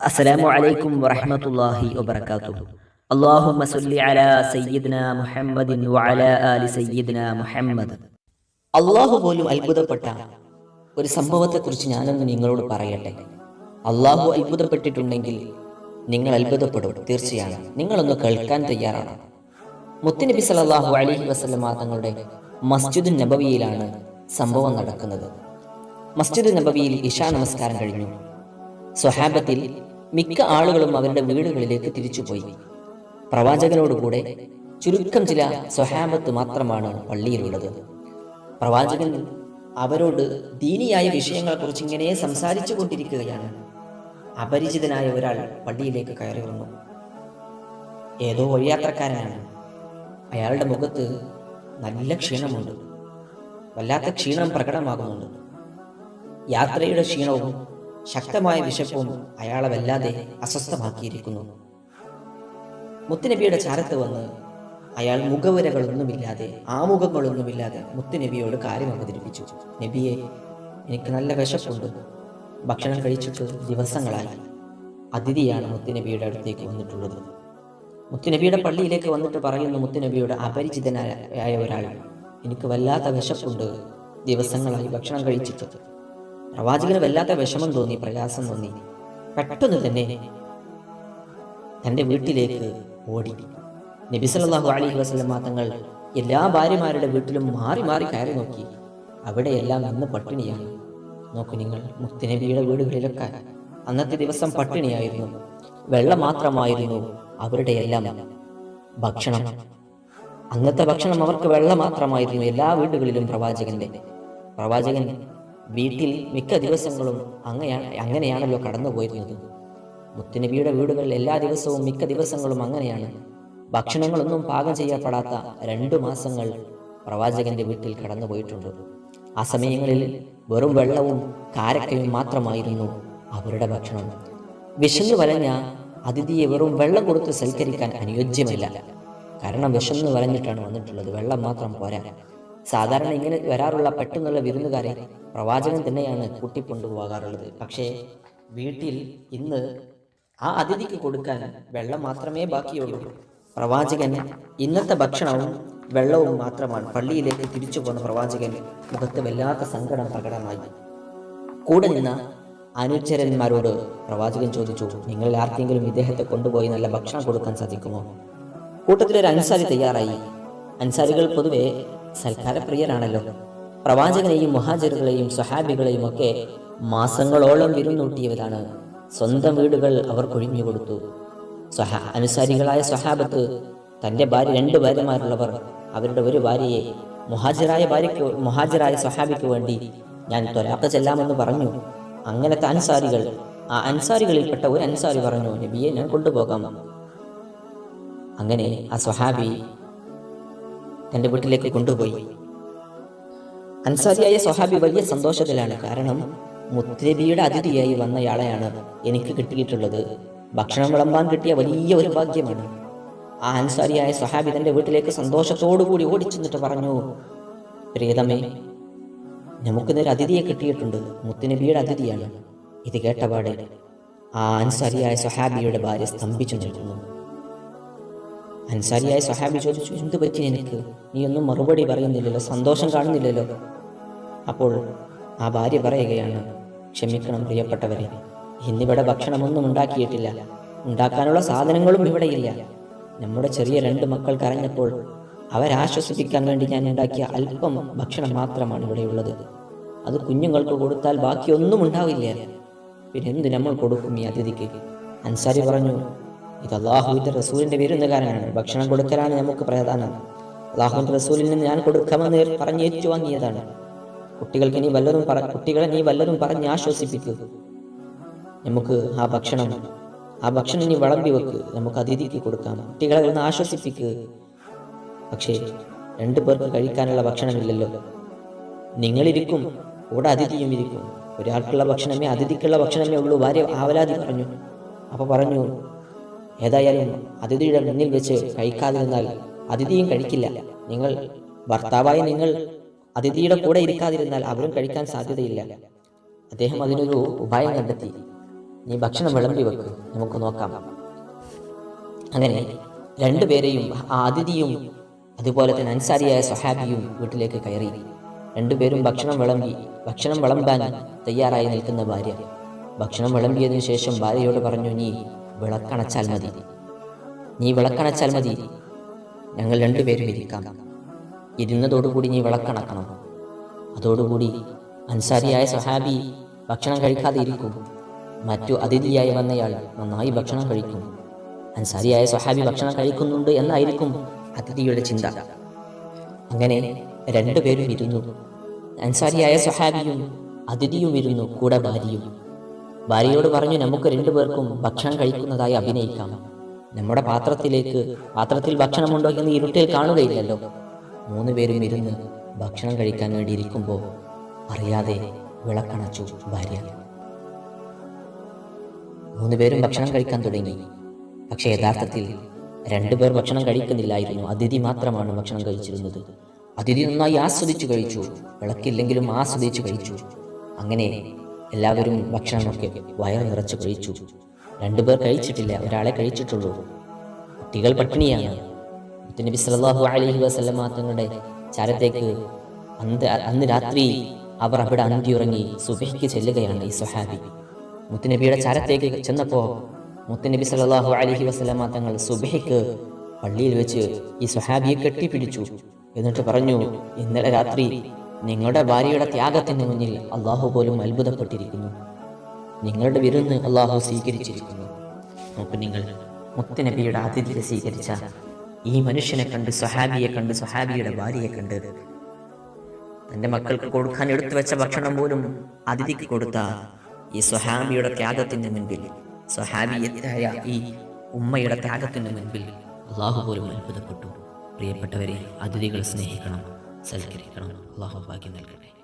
السلام عليكم ورحمة الله وبركاته اللهم صل على سيدنا محمد وعلى آل سيدنا محمد അള്ളാഹു പോലും അത്ഭുതപ്പെട്ട ഒരു സംഭവത്തെക്കുറിച്ച് ഞാനൊന്ന് നിങ്ങളോട് പറയട്ടെ അള്ളാഹു അത്ഭുതപ്പെട്ടിട്ടുണ്ടെങ്കിൽ നിങ്ങൾ അത്ഭുതപ്പെടും തീർച്ചയാണ് നിങ്ങളൊന്ന് കേൾക്കാൻ തയ്യാറാണ് മുത്തുനബി സല്ലല്ലാഹു അലൈഹി വസല്ലമ തങ്ങളുടെ മസ്ജിദ് നബവിയിലാണ് സംഭവം നടക്കുന്നത് മസ്ജിദ് നബവിയിൽ ഇഷാ നമസ്കാരം കഴിഞ്ഞു സ്വഹാബത്തിൽ മിക്ക ആളുകളും അവരുടെ വീടുകളിലേക്ക് തിരിച്ചുപോയി. പ്രവാചകനോടുകൂടെ ചുരുക്കം ചില സ്വഹാബത്ത് മാത്രമാണ് പള്ളിയിലുള്ളത്. പ്രവാചകൻ അവരോട് ദീനിയായ വിഷയങ്ങളെക്കുറിച്ച് ഇങ്ങനെ സംസാരിച്ചു കൊണ്ടിരിക്കുകയാണ് അപരിചിതനായ ഒരാൾ പള്ളിയിലേക്ക് കയറി വന്നു ഏതോ വഴിയാത്രക്കാരനാണ്. അയാളുടെ മുഖത്ത് നല്ല ക്ഷീണമുണ്ട്. വല്ലാത്ത ക്ഷീണം പ്രകടമാകുന്നുണ്ട്. യാത്രയുടെ ക്ഷീണവും ശക്തമായ വിശപ്പും അയാളെ വല്ലാതെ അസ്വസ്ഥമാക്കിയിരിക്കുന്നു. മുത്തുനബിയുടെ ചാരത്ത് വന്ന് അയാൾ മുഖവുരകളൊന്നുമില്ലാതെ ആമുഖങ്ങളൊന്നുമില്ലാതെ മുത്തുനബിയോട് കാര്യം അവതരിപ്പിച്ചു. നബിയെ എനിക്ക് നല്ല വിശപ്പുണ്ട്. ഭക്ഷണം കഴിച്ചിട്ട് ദിവസങ്ങളായി. അതിഥിയാണ് മുത്തുനബിയുടെ അടുത്തേക്ക് വന്നിട്ടുള്ളത്. മുത്തുനബിയുടെ പള്ളിയിലേക്ക് വന്നിട്ട് പറയുന്ന മുത്തുനബിയുടെ അപരിചിതനായ ഒരാൾ എനിക്ക് വല്ലാത്ത വിശപ്പുണ്ട്. ദിവസങ്ങളായി ഭക്ഷണം കഴിച്ചിട്ട്. പ്രവാചകന് വല്ലാത്ത വിഷമം തോന്നി പ്രയാസം തോന്നി. പെട്ടെന്ന് തന്നെ തന്റെ വീട്ടിലേക്ക് ഓടി. നബിസലാഹു അലൈഹി വസല്ലമ തങ്ങൾ എല്ലാ ഭാര്യമാരുടെ വീട്ടിലും മാറി മാറി കയറി നോക്കി. അവിടെയെല്ലാം അന്ന് പട്ടിണിയാണ്. നോക്കൂ നിങ്ങൾ മുത്തുനബിയുടെ വീടുകളിലൊക്കെ അന്നത്തെ ദിവസം പട്ടിണിയായിരുന്നു. വെള്ളം മാത്രമായിരുന്നു അവരുടെ എല്ലാം ഭക്ഷണം. അന്നത്തെ ഭക്ഷണം അവർക്ക് വെള്ളം മാത്രമായിരുന്നു എല്ലാ വീടുകളിലും പ്രവാചകന്റെ പ്രവാചകൻ വീട്ടിൽ മിക്ക ദിവസങ്ങളും അങ്ങനെയാണ് അങ്ങനെയാണല്ലോ കടന്നുപോയിരുന്നത്. മുത്തുനബിയുടെ വീടുകളിൽ എല്ലാ ദിവസവും മിക്ക ദിവസങ്ങളും അങ്ങനെയാണ്. ഭക്ഷണങ്ങളൊന്നും പാകം ചെയ്യപ്പെടാത്ത രണ്ടു മാസങ്ങൾ പ്രവാചകന്റെ വീട്ടിൽ കടന്നുപോയിട്ടുണ്ട്. ആ സമയങ്ങളിൽ വെറും വെള്ളവും കാരക്കയും മാത്രമായിരുന്നു അവരുടെ ഭക്ഷണം. വിശന്നു വലഞ്ഞ അതിഥിയെ വെറും വെള്ളം കൊടുത്ത് സൽക്കരിക്കാൻ അനുയോജ്യമല്ല. കാരണം വിശന്ന് വലഞ്ഞിട്ടാണ് വന്നിട്ടുള്ളത്. വെള്ളം മാത്രം പോരാ. സാധാരണ ഇങ്ങനെ വരാറുള്ള പെട്ടെന്നുള്ള വിരുന്നുകാരെ പ്രവാചകൻ തന്നെയാണ് കൂട്ടിക്കൊണ്ടുപോകാറുള്ളത്. പക്ഷേ വീട്ടിൽ ഇന്ന് ആ അതിഥിക്ക് കൊടുക്കാൻ വെള്ളം മാത്രമേ ബാക്കിയുള്ളൂ. പ്രവാചകൻ ഇന്നത്തെ ഭക്ഷണവും വെള്ളവും മാത്രമാണ് പള്ളിയിലേക്ക് തിരിച്ചു പോന്ന പ്രവാചകൻ മുഖത്ത് വല്ലാത്ത സങ്കടം പ്രകടമായി. കൂടെ നിന്ന അനുചരന്മാരോട് പ്രവാചകൻ ചോദിച്ചു നിങ്ങൾ ആർക്കെങ്കിലും ഇദ്ദേഹത്തെ കൊണ്ടുപോയി നല്ല ഭക്ഷണം കൊടുക്കാൻ സാധിക്കുമോ? കൂട്ടത്തിലൊരു അൻസാരി തയ്യാറായി. അൻസാരികൾ പൊതുവെ സൽക്കാരപ്രിയരാണല്ലോ. പ്രവാചകനെയും മുഹാജിറുകളെയും സ്വഹാബികളെയും ഒക്കെ മാസങ്ങളോളം വിരുന്നൂട്ടിയവരാണ്. സ്വന്തം വീടുകൾ അവർ കൊഴിഞ്ഞു കൊടുത്തു. സ്വഹ അനുസാരികളായ സ്വഹാബത്ത് തന്റെ ഭാര്യ രണ്ട് ഭാര്യമാരുള്ളവർ അവരുടെ ഒരു ഭാര്യയെ മുഹാജരായ ഭാര്യയ്ക്ക് മുഹാജരായ സ്വഹാബിക്ക് വേണ്ടി ഞാൻ തൊലാക്ക ചെല്ലാമെന്ന് പറഞ്ഞു. അങ്ങനത്തെ അൻസാരികൾ ആ അൻസാരികളിൽപ്പെട്ട ഒരു അൻസാരി പറഞ്ഞു നബിയെ ഞാൻ കൊണ്ടുപോകാം. അങ്ങനെ ആ സ്വഹാബി തന്റെ വീട്ടിലേക്ക് കൊണ്ടുപോയി. അൻസാരിയായ സ്വഹാബി വലിയ സന്തോഷത്തിലാണ്. കാരണം മുത്തലബിയുടെ അതിഥിയായി വന്നയാളെയാണ് എനിക്ക് കിട്ടിയിട്ടുള്ളത്. ഭക്ഷണം വിളമ്പാൻ കിട്ടിയ വലിയ ഒരു ഭാഗ്യമാണ്. ആ അൻസാരിയായ സ്വഹാബി തന്റെ വീട്ടിലേക്ക് സന്തോഷത്തോടുകൂടി ഓടിച്ചെന്നിട്ട് പറഞ്ഞു പ്രിയതമേ നമുക്ക് നേരെ അതിഥിയെ കിട്ടിയിട്ടുണ്ട്. മുത്തുനബിയുടെ അതിഥിയാണ്. ഇത് കേട്ടപാടെ ആ അൻസാരിയായ സ്വഹാബിയുടെ ഭാര്യ സ്തംഭിച്ചു നിൽക്കുന്നു. അൻസാരിയായ സഹാബി ചോദിച്ചു എന്ത് പറ്റി എനിക്ക് നീ ഒന്നും മറുപടി പറയുന്നില്ലല്ലോ സന്തോഷം കാണുന്നില്ലല്ലോ? അപ്പോൾ ആ ഭാര്യ പറയുകയാണ് ക്ഷമിക്കണം പ്രിയപ്പെട്ടവരെ ഇന്നിവിടെ ഭക്ഷണമൊന്നും ഉണ്ടാക്കിയിട്ടില്ല. ഉണ്ടാക്കാനുള്ള സാധനങ്ങളും ഇവിടെയില്ല നമ്മുടെ ചെറിയ രണ്ട് മക്കൾ കരഞ്ഞപ്പോൾ അവരാശ്വസിപ്പിക്കാൻ വേണ്ടി ഞാൻ ഉണ്ടാക്കിയ അല്പം ഭക്ഷണം മാത്രമാണ് ഇവിടെയുള്ളത് അത് കുഞ്ഞുങ്ങൾക്ക് കൊടുത്താൽ ബാക്കിയൊന്നും ഉണ്ടാവില്ല. പിന്നെ എന്ത് നമ്മൾ കൊടുക്കും ഈ അതിഥിക്ക്? അൻസാരി പറഞ്ഞു ഇത് റസൂലിന്റെ വിരുന്നുകാരനാണ്. ഭക്ഷണം കൊടുക്കലാണ് നമുക്ക് പ്രധാനം. അള്ളാഹുവിന്റെ റസൂലിൽ നിന്ന് ഞാൻ കൊടുക്കാമെന്ന് പറഞ്ഞ് ഏറ്റുവാങ്ങിയതാണ്. കുട്ടികൾക്ക് നീ വല്ലതും പറ കുട്ടികളെ നീ വല്ലതും പറഞ്ഞ് ആശ്വസിപ്പിക്കുക നമുക്ക് ആ ഭക്ഷണം ആ ഭക്ഷണം നീ വിളമ്പി വെക്ക്. നമുക്ക് അതിഥിക്ക് കൊടുക്കാം. കുട്ടികളെ ഒന്ന് ആശ്വസിപ്പിക്കുക പക്ഷേ രണ്ടു പേർക്ക് കഴിക്കാനുള്ള ഭക്ഷണമില്ലല്ലോ. നിങ്ങളിരിക്കും കൂടെ അതിഥിയും ഇരിക്കും. ഒരാൾക്കുള്ള ഭക്ഷണമേ അതിഥിക്കുള്ള ഭക്ഷണമേ ഉള്ളൂ. ഭാര്യ ആവലാതി പറഞ്ഞു. അപ്പോൾ പറഞ്ഞു ഏതായാലും അതിഥിയുടെ മുന്നിൽ വെച്ച് കഴിക്കാതിരുന്നാൽ അതിഥിയും കഴിക്കില്ല. നിങ്ങൾ ഭർത്താവായി നിങ്ങൾ അതിഥിയുടെ കൂടെ ഇരിക്കാതിരുന്നാൽ അവരും കഴിക്കാൻ സാധ്യതയില്ല. അദ്ദേഹം അതിനൊരു ഉപായം കണ്ടെത്തി. നീ ഭക്ഷണം വിളമ്പി വെക്ക്. നമുക്ക് നോക്കാം. അങ്ങനെ രണ്ടുപേരെയും ആ അതിഥിയും അതുപോലെ തന്നെ അൻസാരിയായ സഹാബിയും വീട്ടിലേക്ക് കയറി. രണ്ടുപേരും ഭക്ഷണം വിളമ്പി ഭക്ഷണം വിളമ്പാൻ തയ്യാറായി നിൽക്കുന്ന ഭാര്യ. ഭക്ഷണം വിളമ്പിയതിനു ശേഷം ഭാര്യയോട് പറഞ്ഞു നീ വിളക്കണച്ചാൽ മതി. നീ വിളക്കണച്ചാൽ മതി. ഞങ്ങൾ രണ്ടുപേരും ഇരിക്കാം. ഇരുന്നതോടുകൂടി നീ വിളക്കണക്കണം. അതോടുകൂടി അൻസാരിയായ സഹാബി ഭക്ഷണം കഴിക്കാതെ ഇരിക്കും മറ്റു അതിഥിയായി വന്നയാൾ നന്നായി ഭക്ഷണം കഴിക്കും. അൻസാരിയായ സഹാബി ഭക്ഷണം കഴിക്കുന്നുണ്ട് എന്നായിരിക്കും അതിഥിയുടെ ചിന്ത. അങ്ങനെ രണ്ടുപേരും ഇരുന്നു. അൻസാരിയായ സഹാബിയും അതിഥിയും ഇരുന്നു കൂടെ ഭാര്യയും. ഭാര്യയോട് പറഞ്ഞു നമുക്ക് രണ്ടുപേർക്കും ഭക്ഷണം കഴിക്കുന്നതായി അഭിനയിക്കാം. നമ്മുടെ പാത്രത്തിലേക്ക് പാത്രത്തിൽ ഭക്ഷണമുണ്ടോ എന്ന് ഇരുട്ടിൽ കാണുകയില്ലല്ലോ. മൂന്ന് പേരും ഇരുന്ന് ഭക്ഷണം കഴിക്കാൻ വേണ്ടി ഇരിക്കുമ്പോൾ അറിയാതെ വിളക്കണച്ചു ഭാര്യ. മൂന്ന് പേരും ഭക്ഷണം കഴിക്കാൻ തുടങ്ങി. പക്ഷേ യഥാർത്ഥത്തിൽ രണ്ടുപേർ ഭക്ഷണം കഴിക്കുന്നില്ലായിരുന്നു. അതിഥി മാത്രമാണ് ഭക്ഷണം കഴിച്ചിരുന്നത്. അതിഥി നന്നായി ആസ്വദിച്ചു കഴിച്ചു. വിളക്കില്ലെങ്കിലും ആസ്വദിച്ചു കഴിച്ചു. അങ്ങനെ എല്ലാവരും ഭക്ഷണമൊക്കെ വയർ നിറച്ച് കഴിച്ചു. രണ്ടുപേർ കഴിച്ചിട്ടില്ല ഒരാളെ കഴിച്ചിട്ടുള്ളൂ. കുട്ടികൾ പട്ടിണിയാണ്. നബി സല്ലല്ലാഹു അലഹി വസല്ലമ തങ്ങളുടെ ചാരത്തേക്ക് അന്ത് അന്ന് രാത്രി അവർ അവിടെ അന്തിയുറങ്ങി സുബഹിക്ക് ചെല്ലുകയാണ് ഈ സുഹാബി മുത്തുനബിയുടെ ചാരത്തേക്ക് ചെന്നപ്പോൾ മുത്തുനബി സല്ലല്ലാഹു അലഹി വസല്ലമ തങ്ങൾ സുബഹിക്ക് പള്ളിയിൽ വെച്ച് ഈ സുഹാബിയെ കെട്ടിപ്പിടിച്ചു. എന്നിട്ട് പറഞ്ഞു ഇന്നലെ രാത്രി നിങ്ങളുടെ ഭാര്യയുടെ ത്യാഗത്തിന് മുന്നിൽ അള്ളാഹു പോലും അത്ഭുതപ്പെട്ടിരിക്കുന്നു. നിങ്ങളുടെ വിരുന്ന് അള്ളാഹു സ്വീകരിച്ചിരിക്കുന്നു. നോക്കൂ നിങ്ങൾ മുത്തനബിയുടെ അതിഥിയെ സ്വീകരിച്ച ഈ മനുഷ്യനെ കണ്ട് സ്വഹാബിയെ കണ്ട് സ്വഹാബിയുടെ ഭാര്യയെ കണ്ട് തന്റെ മക്കൾക്ക് കൊടുക്കാൻ എടുത്തു വെച്ച ഭക്ഷണം പോലും അതിഥിക്ക് കൊടുത്ത ഈ സ്വഹാബിയുടെ ത്യാഗത്തിന് മുൻപിൽ സ്വഹാബിയത്തായ ഈ ഉമ്മയുടെ ത്യാഗത്തിന് മുൻപിൽ അള്ളാഹു പോലും അത്ഭുതപ്പെട്ടു. പ്രിയപ്പെട്ടവരെ അതിഥികൾ സ്നേഹിക്കണം. സൽക്കരിക്കണം. അള്ളാഹു ഭാഗ്യം നൽകട്ടെ.